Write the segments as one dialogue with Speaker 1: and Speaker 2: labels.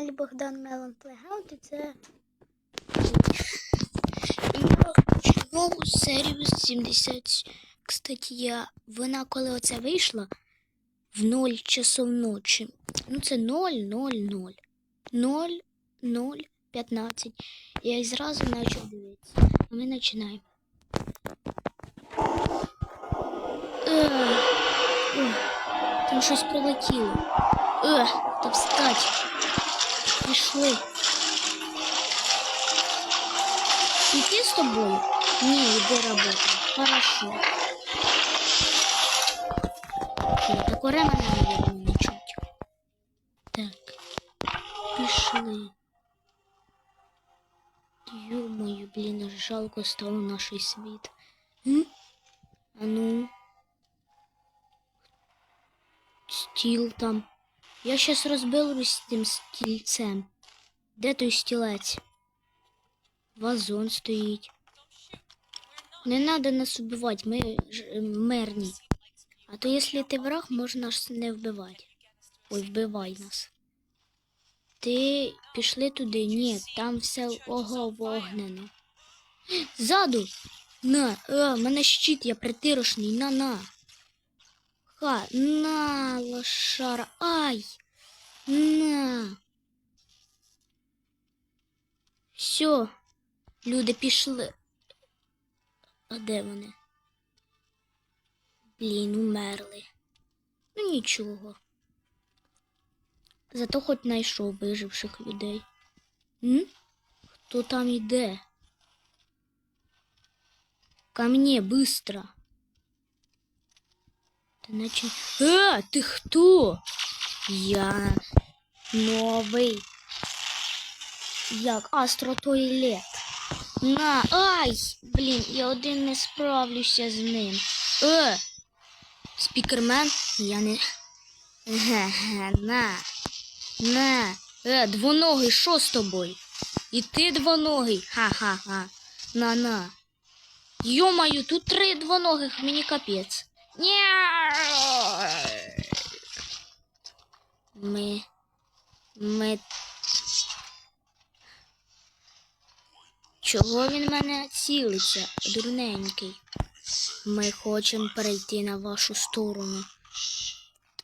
Speaker 1: каналі Богдан Мелон Плейграунд і це. Я хочу нову серію 70. Кстати, я вона коли оце вийшла в 0 часов ночі. Ну це 0, 0, 0. 0, 0, 15. Я і зразу почав дивитися. Ми починаємо. Е, Там щось прилетіло. Е, та встать. Пішли. Іти з тобою? Ні, йди роботи. Хорошо. Ні, так оре мене, наверное, не чуть. Так. Пішли. Ё-моё, блін, аж жалко стало наш світ. М? А ну. Стіл там. Я щас розберусь з тим стільцем. Де той стілець? Вазон стоїть. Не надо нас убивати, ми ж, е, мирні. А то якщо ти враг, можна нас не вбивати. Ой, вбивай нас. Ти пішли туди? Ні, там все ого вогнено. Ззаду! На, а, мене щит, я притирошний, на на. Ха, на, лошара. Ай! На. Все, люди пішли. А де вони? Блін, умерли. Ну нічого. Зато хоч знайшов виживших людей. М? Хто там іде? Ко мне, быстро. Та наче... А, ти хто? Я новий. Як астротуалет. На, ай! Блін, я один не справлюся з ним. Е! Спікермен? Я не. На. На. Е, двоногий, що з тобою? І ти двоногий. Ха-ха-ха. На-на. Йомаю, тут три двоногих, мені капець. Ні. Ми. Ми. Чого він мене цілиться, дурненький? Ми хочемо перейти на вашу сторону.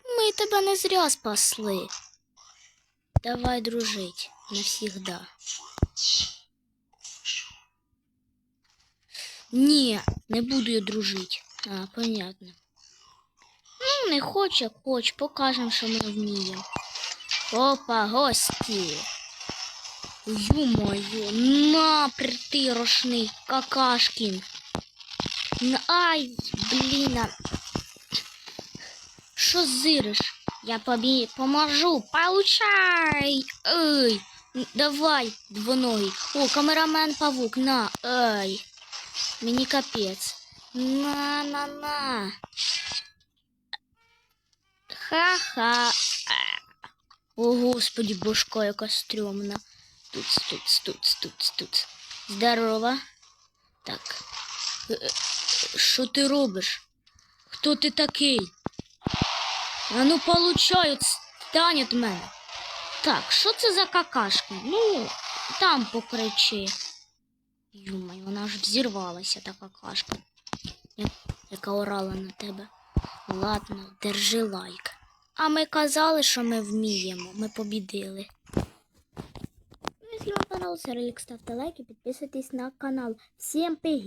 Speaker 1: Ми тебе не зря спасли. Давай дружить навсігда. Ні, не буду я дружить. А, понятно. Не хоче, хоч, покажемо, що ми вміємо. Опа, гості. Ю-моє, на, притирошний какашкін. Ай, блін. Що зириш? Я побі поможу. Получай. Ай. Н- Давай, двоногий. О, камерамен павук, на, ай. Мені капець. На, на, на. Ха-ха. О, господи, бошка яка стрьомна. Тут, тут, тут, тут, тут. Здорово. Так. Е, е, Що ти робиш? Хто ти такий? А ну получай, стань від мене. Так, що це за какашка? Ну, там покричи. Юмай, вона ж взірвалася, та какашка. Яка орала на тебе. Ладно, держи лайк. А ми казали, що ми вміємо. Ми побідили. Якщо вам понравился ролик, ставте лайк підписуйтесь на канал. Всім привет!